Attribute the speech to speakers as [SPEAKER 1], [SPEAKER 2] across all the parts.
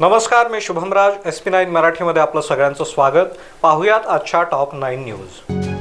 [SPEAKER 1] नमस्कार मी Shubhamraj S P nine मराठीमध्ये आपलं सगळ्यांचं स्वागत. पाहुयात आजच्या टॉप नाईन न्यूज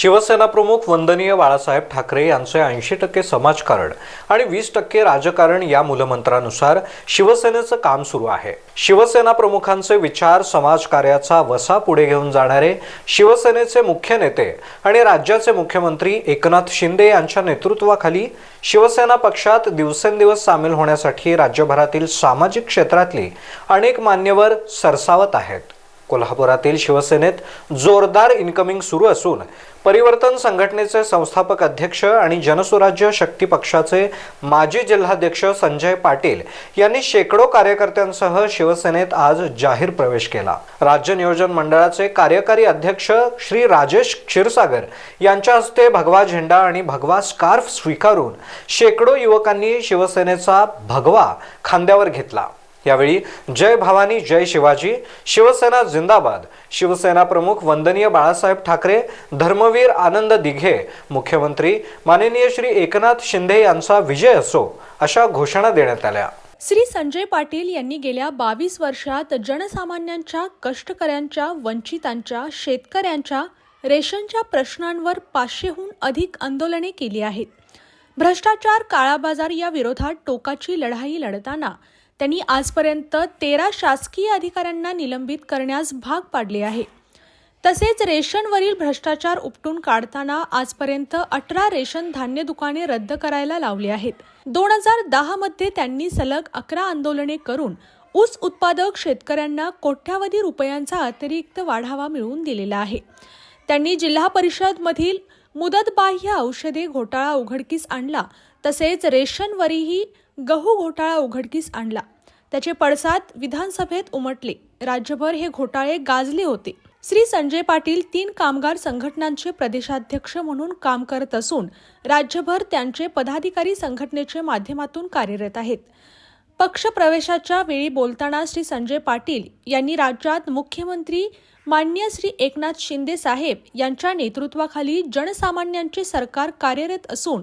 [SPEAKER 1] शिवसेना प्रमुख वंदनीय बाळासाहेब ठाकरे यांचे ऐंशी टक्के समाजकारण आणि वीस टक्के राजकारण या मूलमंत्रानुसार शिवसेनेचं काम सुरू आहे. शिवसेना प्रमुखांचे विचार समाजकार्याचा वसा पुढे घेऊन जाणारे शिवसेनेचे मुख्य नेते आणि राज्याचे मुख्यमंत्री एकनाथ शिंदे यांच्या नेतृत्वाखाली शिवसेना पक्षात दिवसेंदिवस सामील होण्यासाठी राज्यभरातील सामाजिक क्षेत्रातली अनेक मान्यवर सरसावत आहेत. कोल्हापुरातील शिवसेनेत जोरदार इन्कमिंग सुरू असून परिवर्तन संघटनेचे संस्थापक अध्यक्ष आणि जनसुराज्य शक्ती पक्षाचे माजी जिल्हाध्यक्ष संजय पाटील यांनी शेकडो कार्यकर्त्यांसह शिवसेनेत आज जाहीर प्रवेश केला. राज्य नियोजन मंडळाचे कार्यकारी अध्यक्ष श्री राजेश क्षीरसागर यांच्या हस्ते भगवा झेंडा आणि भगवा स्कार्फ स्वीकारून शेकडो युवकांनी शिवसेनेचा भगवा खांद्यावर घेतला. यावेळी जय भवानी जय शिवाजी शिवसेना जिंदाबाद शिवसेना प्रमुख वंदनीय बाळासाहेब ठाकरे धर्मवीर आनंद दिघे मुख्यमंत्री माननीय श्री एकनाथ शिंदे यांचा विजय असो अशा घोषणा देण्यात आल्या.
[SPEAKER 2] श्री संजय पाटील यांनी गेल्या बावीस वर्षात जनसामान्यांच्या कष्टकऱ्यांच्या वंचितांच्या शेतकऱ्यांच्या रेशनच्या प्रश्नांवर पाचशेहून अधिक आंदोलने केली आहेत. भ्रष्टाचार काळाबाजार या विरोधात टोकाची लढाई लढताना त्यांनी आजपर्यंत तेरा शासकीय अधिकाऱ्यांना निलंबित करण्यास भाग पाडले आहे. तसेच रेशनवरील भ्रष्टाचार उपटून काढताना आजपर्यंत अठरा रेशन धान्य दुकाने रद्द करायला लावली आहेत. दोन हजार दहा मध्ये त्यांनी सलग अकरा आंदोलने करून ऊस उत्पादक शेतकऱ्यांना कोट्यावधी रुपयांचा अतिरिक्त वाढावा मिळवून दिलेला आहे. त्यांनी जिल्हा परिषद मधील मुदतबाह्य औषधे घोटाळा उघडकीस आणला तसेच रेशनवरीही गहू घोटाळा उघडकीस आणला. त्याचे पडसाद विधानसभेत उमटले. राज्यभर हे घोटाळे गाजले होते. श्री संजय पाटील तीन कामगार संघटनांचे प्रदेशाध्यक्ष म्हणून काम करत असून राज्यभर त्यांचे पदाधिकारी संघटनेचे माध्यमातून कार्यरत आहेत. पक्ष प्रवेशाच्या वेळी बोलताना श्री संजय पाटील यांनी राज्यात मुख्यमंत्री मान्य श्री एकनाथ शिंदे साहेब यांच्या नेतृत्वाखाली जनसामान्यांचे सरकार कार्यरत असून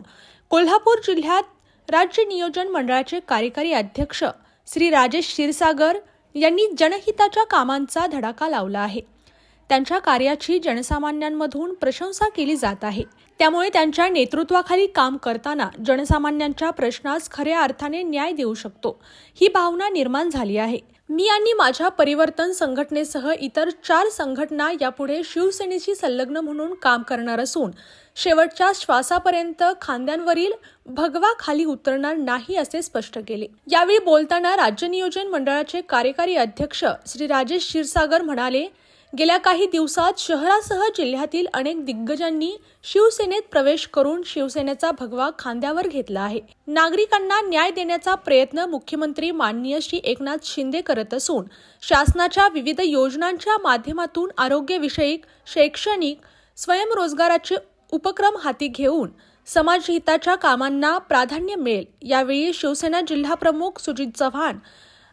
[SPEAKER 2] कोल्हापूर जिल्ह्यात राज्य नियोजन मंडळाचे कार्यकारी अध्यक्ष श्री राजेश क्षीरसागर यांनी जनहिताच्या कामांचा धडाका लावला आहे. त्यांच्या कार्याची जनसामान्यांमधून प्रशंसा केली जात आहे. त्यामुळे त्यांच्या नेतृत्वाखाली काम करताना जनसामान्यांच्या प्रश्नास खऱ्या अर्थाने न्याय देऊ शकतो ही भावना निर्माण झाली आहे. मी आणि माझ्या परिवर्तन संघटनेसह इतर चार संघटना यापुढे शिवसेनेशी संलग्न म्हणून काम करणार असून शेवटच्या श्वासापर्यंत खांद्यांवरील भगवा खाली उतरणार नाही असे स्पष्ट केले. यावेळी बोलताना राज्य नियोजन मंडळाचे कार्यकारी अध्यक्ष श्री राजेश क्षीरसागर म्हणाले गेल्या काही दिवसात शहरासह जिल्ह्यातील अनेक दिग्गजांनी शिवसेनेत प्रवेश करून शिवसेनेचा भगवा खांद्यावर घेतला आहे. नागरिकांना न्याय देण्याचा प्रयत्न मुख्यमंत्री माननीय श्री एकनाथ शिंदे करत असून शासनाच्या विविध योजनांच्या माध्यमातून आरोग्यविषयक शैक्षणिक स्वयंरोजगाराचे उपक्रम हाती घेऊन समाजहिताच्या कामांना प्राधान्य मिळेल. यावेळी शिवसेना जिल्हाप्रमुख सुजित चव्हाण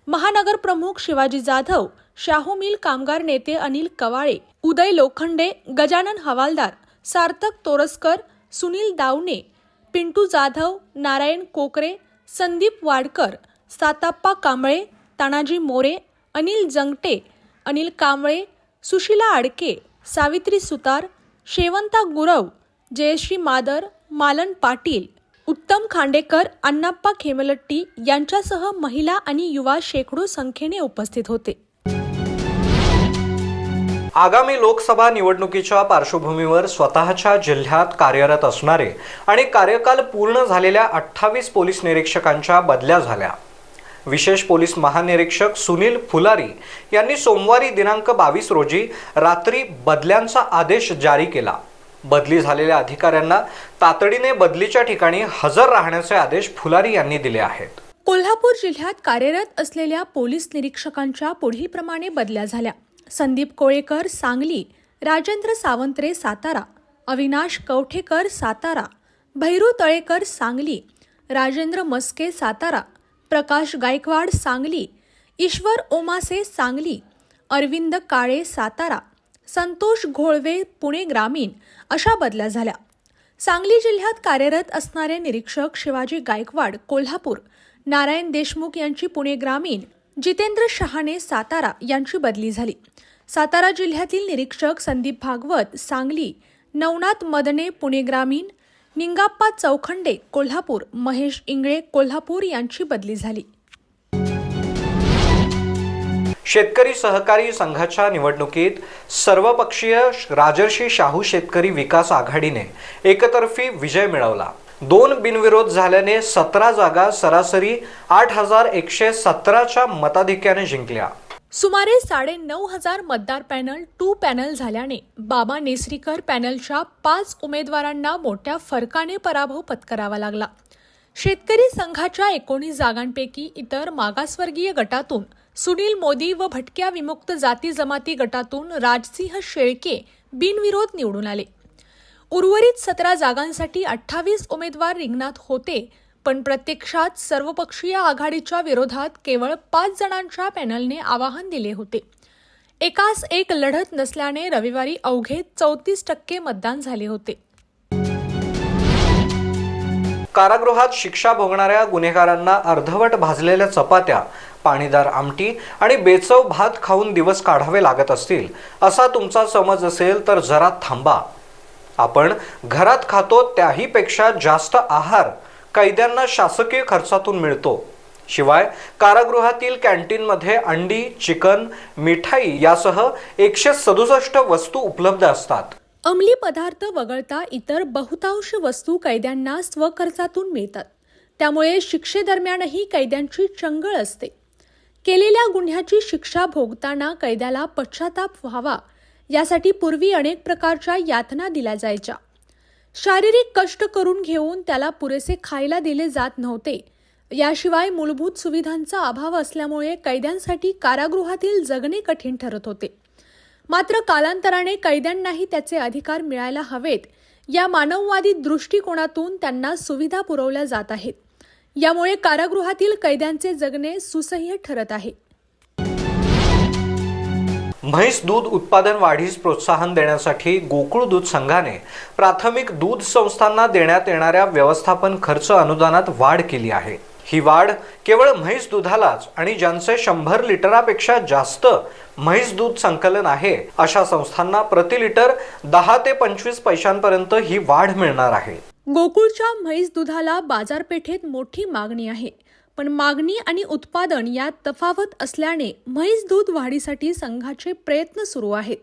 [SPEAKER 2] महानगरप्रमुख शिवाजी जाधव शाहू मिल कामगार नेते अनिल कवाळे उदय लोखंडे गजानन हवालदार सार्थक तोरसकर सुनील दावणे पिंटू जाधव नारायण कोकरे संदीप वाडकर साताप्पा कांबळे तानाजी मोरे अनिल जंगटे अनिल कांबळे सुशिला आडके सावित्री सुतार शेवंता गुरव जयश्री मादर मालन पाटील उत्तम खांडेकर अण्णाप्पा खेमलट्टी यांच्यासह महिला आणि युवा शेकडो संख्येने उपस्थित होते.
[SPEAKER 1] आगामी लोकसभा निवडणुकीच्या पार्श्वभूमीवर स्वतःच्या जिल्ह्यात कार्यरत असणारे आणि कार्यकाल पूर्ण झालेल्या अठ्ठावीस पोलीस निरीक्षकांच्या बदल्या झाल्या. विशेष पोलीस महानिरीक्षक सुनील फुलारी यांनी सोमवारी दिनांक बावीस रोजी रात्री बदल्यांचा आदेश जारी केला. बदली झालेल्या अधिकाऱ्यांना तातडीने बदलीच्या ठिकाणी हजर राहण्याचे आदेश फुलारी यांनी दिले आहेत.
[SPEAKER 2] कोल्हापूर जिल्ह्यात कार्यरत असलेल्या पोलीस निरीक्षकांच्या पुढीलप्रमाणे बदल्या झाल्या. संदीप कोळेकर सांगली राजेंद्र सावंत्रे सातारा अविनाश कवठेकर सातारा भैरू तळेकर सांगली राजेंद्र मस्के सातारा प्रकाश गायकवाड सांगली ईश्वर ओमासे सांगली अरविंद काळे सातारा संतोष घोळवे पुणे ग्रामीण अशा बदल्या झाल्या. सांगली जिल्ह्यात कार्यरत असणारे निरीक्षक शिवाजी गायकवाड कोल्हापूर नारायण देशमुख यांची पुणे ग्रामीण जितेंद्र शहाणे सातारा यांची बदली झाली. सातारा जिल्ह्यातील निरीक्षक संदीप भागवत सांगली नवनाथ मदने पुणे ग्रामीण निंगाप्पा चौखंडे कोल्हापूर महेश इंगळे कोल्हापूर यांची बदली झाली.
[SPEAKER 1] शेतकरी सहकारी संघाच्या निवडणुकीत सर्वपक्षीय राजर्षी शाहू शेतकरी विकास आघाडीने एकतर्फी विजय मिळवला. दोन बिनविरोध झाल्याने सतरा जागा सरासरी आठ हजार एकशे सतराच्या मताधिक्याने जिंकल्या.
[SPEAKER 2] सुमारे साडे नऊ हजार मतदार पॅनल टू पॅनल झाल्याने बाबा नेसरीकर पॅनलच्या पाच उमेदवारांना मोठ्या फरकाने पराभव पत्करावा लागला. शेतकरी संघाच्या एकोणीस जागांपैकी इतर मागासवर्गीय गटातून सुनील मोदी व भटक्या विमुक्त जाती जमाती गटातून राजसिंह शेळके बिनविरोध निवडून आले. उर्वरित सतरा जागांसाठी अठ्ठावीस उमेदवार रिंगणात होते पण प्रत्यक्षात सर्वपक्षीय आघाडीच्या विरोधात केवळ पाच जणांच्या पॅनलने आवाहन दिले होते. एकास एक लढत नसल्याने रविवारी अवघे चौतीस टक्के मतदान झाले होते.
[SPEAKER 1] कारागृहात शिक्षा भोगणाऱ्या गुन्हेगारांना अर्धवट भाजलेल्या चपात्या पाणीदार आमटी आणि बेचव भात खाऊन दिवस काढावे लागत असतील असा तुमचा समज असेल तर जरा थांबा. आपण घरात खातो त्याहीपेक्षा जास्त आहार कैद्यांना शासकीय खर्चातून मिळतो. शिवाय कारागृहातील कॅन्टीनमध्ये अंडी चिकन मिठाई यासह एकशे सदुसष्ट वस्तू उपलब्ध असतात.
[SPEAKER 2] अंमली पदार्थ वगळता इतर बहुतांश वस्तू कैद्यांना स्वखर्चातून मिळतात. त्यामुळे शिक्षेदरम्यानही कैद्यांची चंगळ असते. केलेल्या गुन्ह्याची शिक्षा भोगताना कैद्याला पश्चाताप व्हावा यासाठी पूर्वी अनेक प्रकारच्या यातना दिल्या जायच्या. शारीरिक कष्ट करून घेऊन त्याला पुरेसे खायला दिले जात नव्हते. याशिवाय मूलभूत सुविधांचा अभाव असल्यामुळे कैद्यांसाठी कारागृहातील जगणे कठीण ठरत होते. मात्र कालांतराने कैद्यांनाही त्याचे अधिकार मिळायला हवेत. या मानववादी दृष्टिकोनातून त्यांना सुविधा पुरवल्या जात आहेत. यामुळे कारागृहातील कैद्यांचे जगणे सुसह्य ठरत आहे.
[SPEAKER 1] म्हैस दूध उत्पादन वाढीस प्रोत्साहन देण्यासाठी गोकुळ दूध संघाने प्राथमिक दूध संस्थांना देण्यात येणाऱ्या व्यवस्थापन खर्च अनुदानात वाढ केली आहे. ही वाढ केवळ म्हैस दुधालाच आणि ज्यांचे शंभर लिटरापेक्षा जास्त म्हैस दूध संकलन आहे अशा संस्थांना प्रति लिटर दहा ते पंचवीस पैशांपर्यंत ही वाढ मिळणार आहे.
[SPEAKER 2] गोकुळच्या म्हैस दुधाला बाजारपेठेत मोठी मागणी आहे. पण मागणी आणि उत्पादन यात तफावत असल्याने म्हैस दूध वाढीसाठी संघाचे प्रयत्न सुरू आहेत.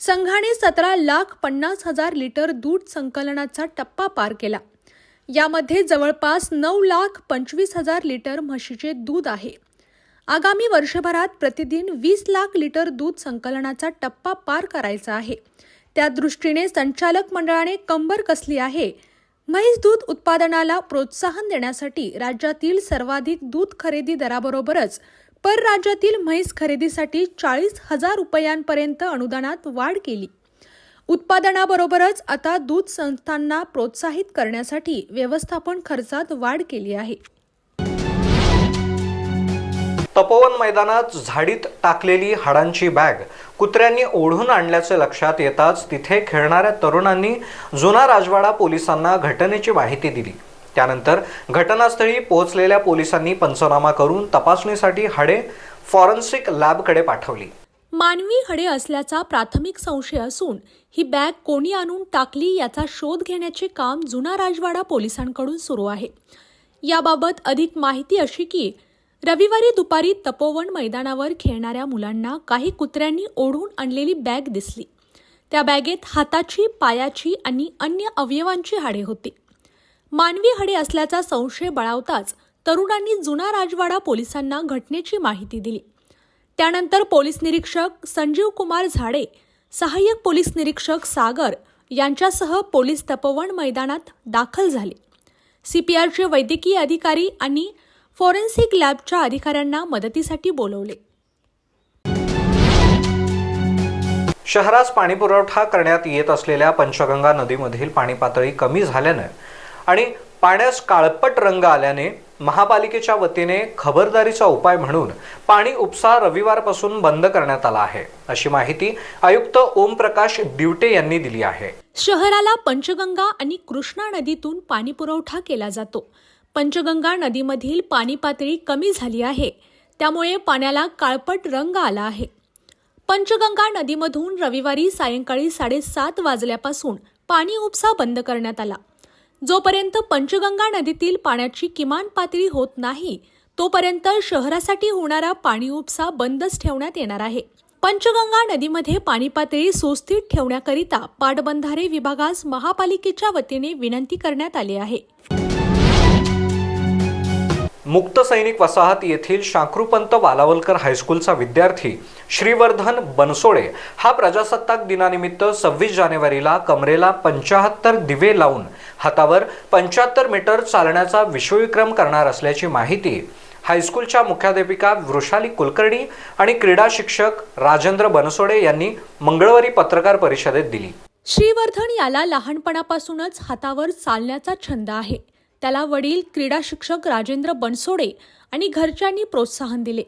[SPEAKER 2] संघाने सतरा लाख पन्नास हजार लिटर दूध संकलनाचा टप्पा पार केला. यामध्ये जवळपास नऊ लाख पंचवीस हजार लिटर म्हशीचे दूध आहे. आगामी वर्षभरात प्रतिदिन वीस लाख लिटर दूध संकलनाचा टप्पा पार करायचा आहे. त्या दृष्टीने संचालक मंडळाने कंबर कसली आहे म्हैस दूध उत्पादनाला प्रोत्साहन देण्यासाठी राज्यातील सर्वाधिक दूध खरेदी दराबरोबरच परराज्यातील म्हैस खरेदीसाठी चाळीस हजार रुपयांपर्यंत अनुदानात वाढ केली. उत्पादनाबरोबरच आता दूध संस्थांना प्रोत्साहित करण्यासाठी व्यवस्थापन खर्चात वाढ केली आहे.
[SPEAKER 1] तपोवन मैदानात झाडीत टाकलेली हाडांची बॅग कुत्र्यांनी ओढून आणल्याचे लक्षात येताच तिथे खेळणाऱ्या तरुणांनी जुना राजवाडा पोलिसांना घटनेची माहिती दिली. त्यानंतर घटनास्थळी पोहोचलेल्या पोलिसांनी पंचनामा करून तपासणीसाठी हाडे फॉरेन्सिक लॅबकडे पाठवली.
[SPEAKER 2] मानवी हडे असल्याचा प्राथमिक संशय असून ही बॅग कोणी आणून टाकली याचा शोध घेण्याचे काम जुना राजवाडा पोलिसांकडून सुरू आहे. याबाबत अधिक माहिती अशी की रविवारी दुपारी तपोवन मैदानावर खेळणाऱ्या मुलांना काही कुत्र्यांनी ओढून आणलेली बॅग दिसली. त्या बॅगेत हाताची पायाची आणि अन्य अवयवांची हाडे होती. मानवी हाडे असल्याचा संशय बळावताच तरुणांनी जुना राजवाडा पोलिसांना घटनेची माहिती दिली. त्यानंतर पोलीस निरीक्षक संजीव कुमार झाडे सहाय्यक पोलीस निरीक्षक सागर यांच्यासह पोलीस तपोवन मैदानात दाखल झाले. सीपीआरचे वैद्यकीय अधिकारी आणि फॉरेन्सिक लॅबच्या अधिकाऱ्यांना मदतीसाठी बोलवले.
[SPEAKER 1] शहरास पाणीपुरवठा करण्यात येत असलेल्या पंचगंगा नदीमधील पाणी पातळी कमी झाल्यानं आणि पाण्यास काळपट रंग आल्याने महापालिकेच्या वतीने खबरदारीचा उपाय म्हणून पाणी उपसा रविवारपासून बंद करण्यात आला आहे अशी माहिती आयुक्त ओमप्रकाश दिवटे यांनी दिली आहे.
[SPEAKER 2] शहराला पंचगंगा आणि कृष्णा नदीतून पाणीपुरवठा केला जातो. पंचगंगा नदीमधील पाणी पातळी कमी झाली आहे. त्यामुळे पाण्याला काळपट रंग आला आहे. पंचगंगा नदीमधून रविवारी सायंकाळी साडेसात वाजल्यापासून पाणी उपसा बंद करण्यात आला. जोपर्यंत पंचगंगा नदीतील पाण्याची किमान पातळी होत नाही तोपर्यंत शहरासाठी होणारा पाणी उपसा बंदच ठेवण्यात येणार आहे. पंचगंगा नदीमध्ये पाणी पातळी सुस्थित ठेवण्याकरिता पाटबंधारे विभागास महापालिकेच्या वतीने विनंती करण्यात आली आहे.
[SPEAKER 1] मुक्त सैनिक वसाहत येथील शांकृपंत बालावलकर हायस्कूलचा विद्यार्थी श्रीवर्धन बनसोडे हा प्रजासत्ताक दिनानिमित्त सव्वीस जानेवारीला कमरेला पंचाहत्तर दिवे लावून हातावर पंच्याहत्तर मीटर चालण्याचा विश्वविक्रम करणार असल्याची माहिती हायस्कूलच्या मुख्याध्यापिका वृषाली कुलकर्णी आणि क्रीडा शिक्षक राजेंद्र बनसोडे यांनी मंगळवारी पत्रकार परिषदेत दिली.
[SPEAKER 2] श्रीवर्धन याला लहानपणापासूनच हातावर चालण्याचा छंद आहे. त्याला वडील क्रीडा शिक्षक राजेंद्र बनसोडे आणि घरच्यांनी प्रोत्साहन दिले.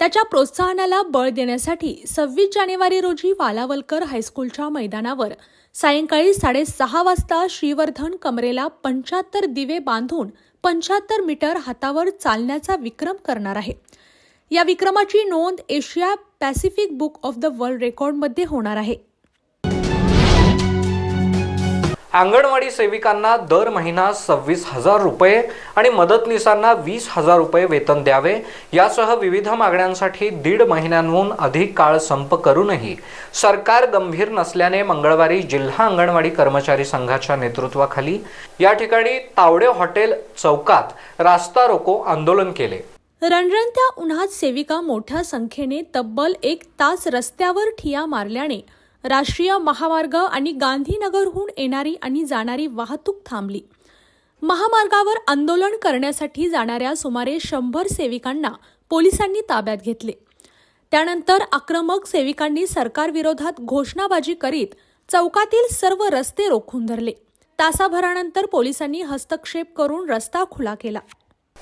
[SPEAKER 2] त्याच्या प्रोत्साहनाला बळ देण्यासाठी सव्वीस जानेवारी रोजी वालावलकर हायस्कूलच्या मैदानावर सायंकाळी साडेसहा वाजता श्रीवर्धन कमरेला पंच्याहत्तर दिवे बांधून पंच्याहत्तर मीटर हातावर चालण्याचा विक्रम करणार आहे. या विक्रमाची नोंद Asia Pacific book of the world रेकॉर्डमध्ये होणार आहे.
[SPEAKER 1] अंगणवाडी सेविकांना दर महिना सव्वीस हजार रुपये आणि मदतनीसांना वीस हजार रुपये वेतन द्यावे. यासह विविध मागण्यांसाठी दीड महिन्यांहून अधिक काळ संप करूनही सरकार गंभीर नसल्याने मंगळवारी जिल्हा अंगणवाडी कर्मचारी संघाच्या नेतृत्वाखाली या ठिकाणी तावडे हॉटेल चौकात रास्ता रोको आंदोलन केले.
[SPEAKER 2] रणरणत्या उन्हात सेविका मोठ्या संख्येने तब्बल एक तास रस्त्यावर ठिया मारल्याने राष्ट्रीय महामार्ग आणि गांधीनगरहून येणारी आणि जाणारी वाहतूक थांबली. महामार्गावर आंदोलन करण्यासाठी जाणाऱ्या सुमारे शंभर सेविकांना पोलिसांनी ताब्यात घेतले. त्यानंतर आक्रमक सेविकांनी सरकारविरोधात घोषणाबाजी करीत चौकातील सर्व रस्ते रोखून धरले. तासाभरानंतर पोलिसांनी हस्तक्षेप करून रस्ता खुला केला.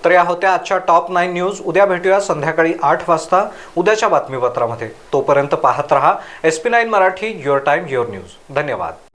[SPEAKER 1] तर या होत्या आजच्या टॉप नाईन न्यूज. उद्या भेटूया संध्याकाळी आठ वाजता. उद्याच्या बातमीपत्रामध्ये. तोपर्यंत पाहत रहा. S P nine Marathi your time your news धन्यवाद.